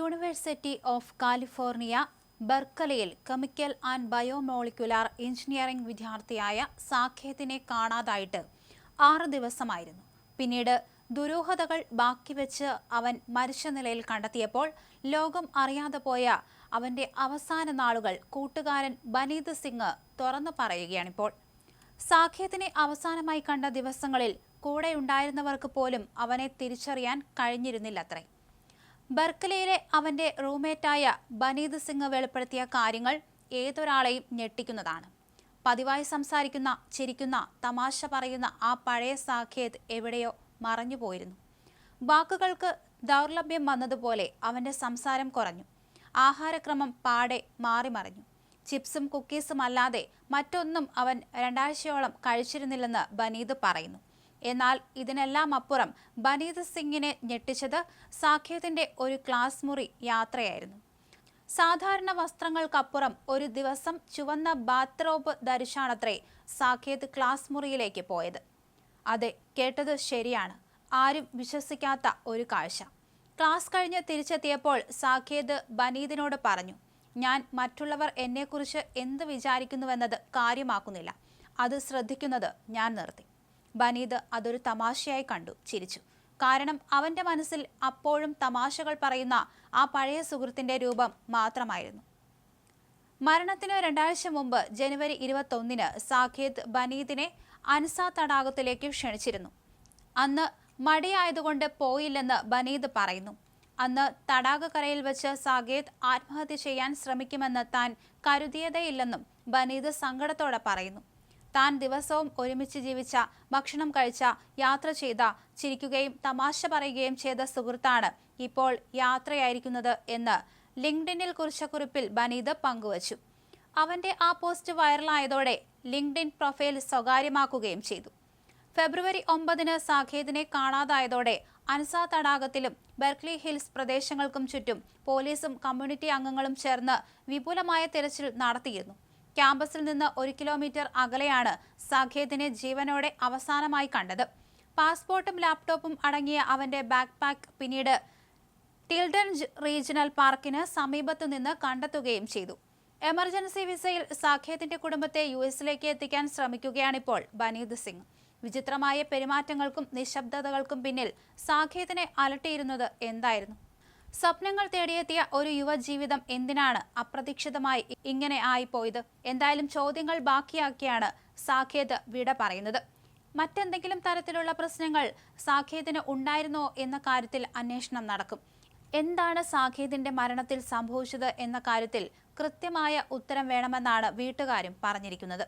University of California ബർക്കലയിൽ chemical and biomolecular engineering വിദ്യാർത്ഥിയായ സാഖ്യത്തിനെ കാണാതായിട്ട് ആറ് ദിവസമായിരുന്നു. പിന്നീട് ദുരൂഹതകൾ ബാക്കി വെച്ച് അവൻ മരിച്ച നിലയിൽ കണ്ടെത്തിയപ്പോൾ ലോകം അറിയാതെ പോയ അവന്റെ അവസാന നാളുകൾ കൂട്ടുകാരൻ ബനീത് സിംഗ് തുറന്നു പറയുകയാണിപ്പോൾ. സാഖ്യത്തിനെ അവസാനമായി കണ്ട ദിവസങ്ങളിൽ കൂടെയുണ്ടായിരുന്നവർക്ക് പോലും അവനെ തിരിച്ചറിയാൻ കഴിഞ്ഞിരുന്നില്ലത്രേ. ബർക്കലയിലെ അവന്റെ റൂംമേറ്റായ ബനീത് സിംഗ് വെളിപ്പെടുത്തിയ കാര്യങ്ങൾ ഏതൊരാളെയും ഞെട്ടിക്കുന്നതാണ്. പതിവായി സംസാരിക്കുന്ന ചിരിക്കുന്ന തമാശ പറയുന്ന ആ പഴയ സാഖേത് എവിടെയോ മറഞ്ഞുപോയിരുന്നു വാക്കുകൾക്ക് ദൗർലഭ്യം വന്നതുപോലെ അവന്റെ സംസാരം കുറഞ്ഞു. ആഹാരക്രമം പാടെ മാറിമറിഞ്ഞു. ചിപ്സും കുക്കീസും അല്ലാതെ മറ്റൊന്നും അവൻ രണ്ടാഴ്ചയോളം കഴിച്ചിരുന്നില്ലെന്ന് ബനീത് പറയുന്നു. എന്നാൽ ഇതിനെല്ലാം അപ്പുറം ബനീത് സിംഗിനെ ഞെട്ടിച്ചത് സാഖ്യത്തിന്റെ ഒരു ക്ലാസ് മുറി യാത്രയായിരുന്നു. സാധാരണ വസ്ത്രങ്ങൾക്കപ്പുറം ഒരു ദിവസം ചുവന്ന ബാത്ത്റോബ് ധരിച്ചാണത്രേ സാഖ്യത്ത് ക്ലാസ് മുറിയിലേക്ക് പോയത്. അതെ കേട്ടത് ശരിയാണ്. ആരും വിശ്വസിക്കാത്ത ഒരു കാഴ്ച. ക്ലാസ് കഴിഞ്ഞ് തിരിച്ചെത്തിയപ്പോൾ സാഖേദ് ബനീദിനോട് പറഞ്ഞു ഞാൻ മറ്റുള്ളവർ എന്നെക്കുറിച്ച് എന്ത് വിചാരിക്കുന്നുവെന്നത് കാര്യമാക്കുന്നില്ല. അത് ശ്രദ്ധിക്കുന്നത് ഞാൻ നിർത്തി. ബനീദ് അതൊരു തമാശയായി കണ്ടു ചിരിച്ചു. കാരണം അവന്റെ മനസ്സിൽ അപ്പോഴും തമാശകൾ പറയുന്ന ആ പഴയ സുഹൃത്തിന്റെ രൂപം മാത്രമായിരുന്നു. മരണത്തിന് രണ്ടാഴ്ച മുമ്പ് ജനുവരി ഇരുപത്തൊന്നിന് സാഖേദ് ബനീദിനെ അൻസ തടാകത്തിലേക്ക് ക്ഷണിച്ചിരുന്നു. അന്ന് മടിയായതുകൊണ്ട് പോയില്ലെന്ന് ബനീദ് പറയുന്നു. അന്ന് തടാകക്കരയിൽ വെച്ച് സാകേത് ആത്മഹത്യ ചെയ്യാൻ ശ്രമിക്കുമെന്ന് താൻ കരുതിയതേയില്ലെന്നും ബനീദ് സങ്കടത്തോടെ പറയുന്നു. താൻ ദിവസവും ഒരുമിച്ച് ജീവിച്ച ഭക്ഷണം കഴിച്ച യാത്ര ചെയ്ത ചിരിക്കുകയും തമാശ പറയുകയും ചെയ്ത സുഹൃത്താണ് ഇപ്പോൾ യാത്രയായിരിക്കുന്നത് എന്ന് ലിങ്ക്ഡിനിൽ കുറിച്ച കുറിപ്പിൽ ബനീത് പങ്കുവച്ചു. അവന്റെ ആ പോസ്റ്റ് വൈറലായതോടെ ലിങ്ക്ഡിൻ പ്രൊഫൈൽ സ്വകാര്യമാക്കുകയും ചെയ്തു. ഫെബ്രുവരി ഒമ്പതിന് സാഖേതിനെ കാണാതായതോടെ അൻസ തടാകത്തിലും ബെർക്ലി ഹിൽസ് പ്രദേശങ്ങൾക്കും ചുറ്റും പോലീസും കമ്മ്യൂണിറ്റി അംഗങ്ങളും ചേർന്ന് വിപുലമായ തിരച്ചിൽ നടത്തിയിരുന്നു. ക്യാമ്പസിൽ നിന്ന് ഒരു കിലോമീറ്റർ അകലെയാണ് സഖേദിനെ ജീവനോടെ അവസാനമായി കണ്ടത്. പാസ്പോർട്ടും ലാപ്ടോപ്പും അടങ്ങിയ അവന്റെ ബാക്ക് പാക്ക് പിന്നീട് ടിൽഡൻ റീജിയണൽ പാർക്കിന് സമീപത്തു നിന്ന് കണ്ടെത്തുകയും ചെയ്തു. എമർജൻസി വിസയിൽ സാഖേതിന്റെ കുടുംബത്തെ യു എസിലേക്ക് എത്തിക്കാൻ ശ്രമിക്കുകയാണിപ്പോൾ ബനീത് സിംഗ്. വിചിത്രമായ പെരുമാറ്റങ്ങൾക്കും നിശബ്ദതകൾക്കും പിന്നിൽ സാഖേദിനെ അലട്ടിയിരുന്നത് എന്തായിരുന്നു? സ്വപ്നങ്ങൾ തേടിയെത്തിയ ഒരു യുവജീവിതം എന്തിനാണ് അപ്രതീക്ഷിതമായി ഇങ്ങനെ ആയിപ്പോയത്? എന്തായാലും ചോദ്യങ്ങൾ ബാക്കിയാക്കിയാണ് സാഖേത് വിട പറയുന്നത്. മറ്റെന്തെങ്കിലും തരത്തിലുള്ള പ്രശ്നങ്ങൾ സാഖേതിന് ഉണ്ടായിരുന്നോ എന്ന കാര്യത്തിൽ അന്വേഷണം നടക്കും. എന്താണ് സാഖേതിന്റെ മരണത്തിൽ സംഭവിച്ചത് എന്ന കാര്യത്തിൽ കൃത്യമായ ഉത്തരം വേണമെന്നാണ് വീട്ടുകാരും പറഞ്ഞിരിക്കുന്നത്.